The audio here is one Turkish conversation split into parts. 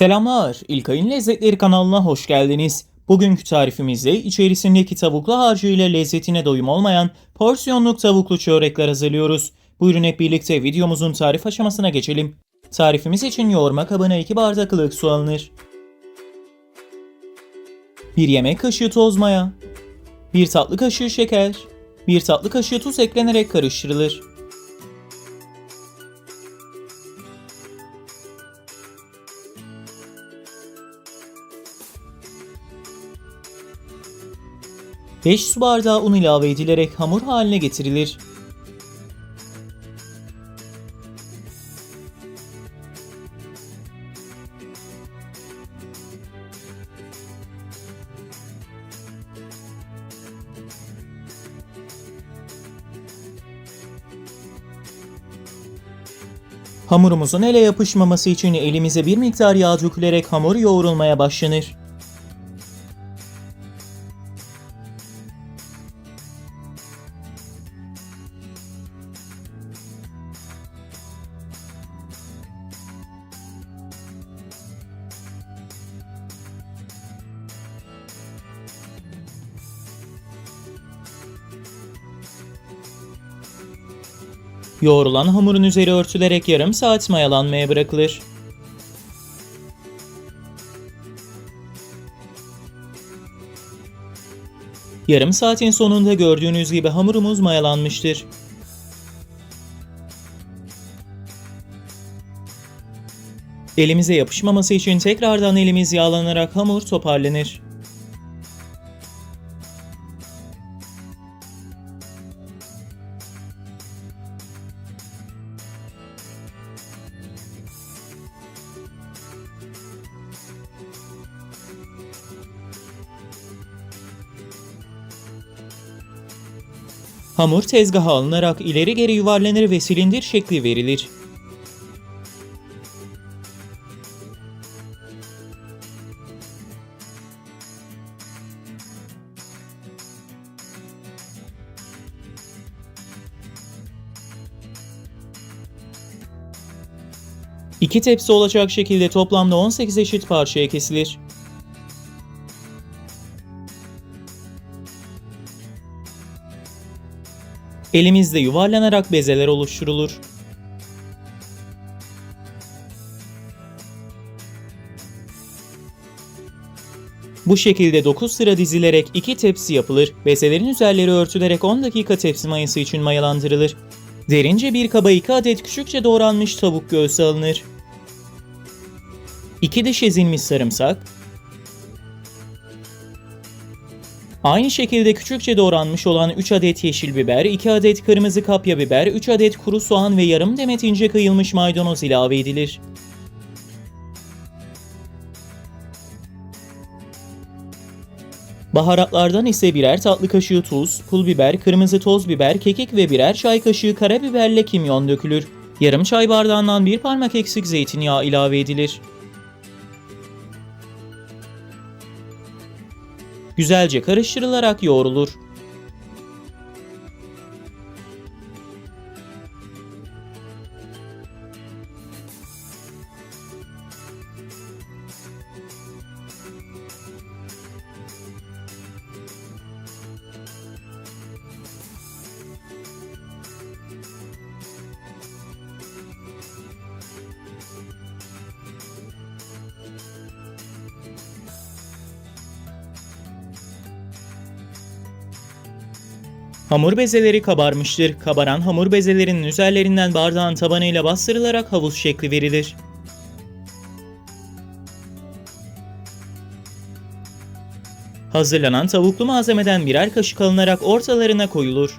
Selamlar, İlkay'ın Lezzetleri kanalına hoş geldiniz. Bugünkü tarifimizde içerisindeki tavuklu harcıyla lezzetine doyum olmayan porsiyonluk tavuklu çörekler hazırlıyoruz. Buyurun hep birlikte videomuzun tarif aşamasına geçelim. Tarifimiz için yoğurma kabına 2 bardak ılık su alınır. 1 yemek kaşığı toz maya, 1 tatlı kaşığı şeker, 1 tatlı kaşığı tuz eklenerek karıştırılır. 5 su bardağı un ilave edilerek hamur haline getirilir. Hamurumuzun ele yapışmaması için elimize bir miktar yağ dökülerek hamur yoğrulmaya başlanır. Yoğrulan hamurun üzeri örtülerek yarım saat mayalanmaya bırakılır. Yarım saatin sonunda gördüğünüz gibi hamurumuz mayalanmıştır. Elimize yapışmaması için tekrardan elimiz yağlanarak hamur toparlanır. Hamur tezgaha alınarak ileri geri yuvarlanır ve silindir şekli verilir. İki tepsi olacak şekilde toplamda 18 eşit parçaya kesilir. Elimizde yuvarlanarak bezeler oluşturulur. Bu şekilde 9 sıra dizilerek 2 tepsi yapılır. Bezelerin üzerleri örtülerek 10 dakika tepsi mayası için mayalandırılır. Derince bir kaba 2 adet küçükçe doğranmış tavuk göğsü alınır. 2 diş ezilmiş sarımsak, Aynı şekilde küçükçe doğranmış olan 3 adet yeşil biber, 2 adet kırmızı kapya biber, 3 adet kuru soğan ve yarım demet ince kıyılmış maydanoz ilave edilir. Baharatlardan ise birer tatlı kaşığı tuz, pul biber, kırmızı toz biber, kekik ve birer çay kaşığı karabiberle kimyon dökülür. Yarım çay bardağından bir parmak eksik zeytinyağı ilave edilir. Güzelce karıştırılarak yoğrulur. Hamur bezeleri kabarmıştır. Kabaran hamur bezelerinin üzerlerinden bardağın tabanıyla bastırılarak havuz şekli verilir. Hazırlanan tavuklu malzemeden birer kaşık alınarak ortalarına koyulur.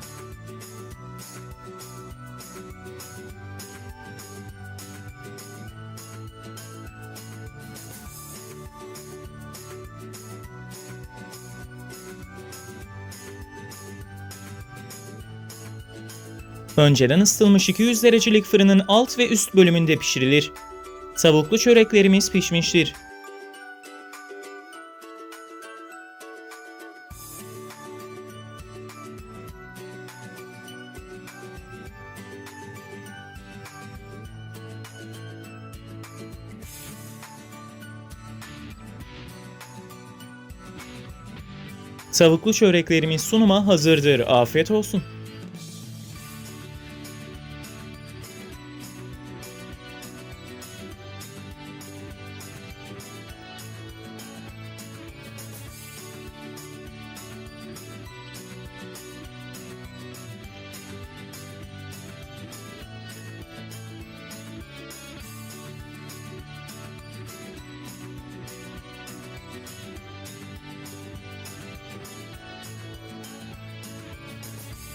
Önceden ısıtılmış 200 derecelik fırının alt ve üst bölümünde pişirilir. Tavuklu çöreklerimiz pişmiştir. Tavuklu çöreklerimiz sunuma hazırdır. Afiyet olsun.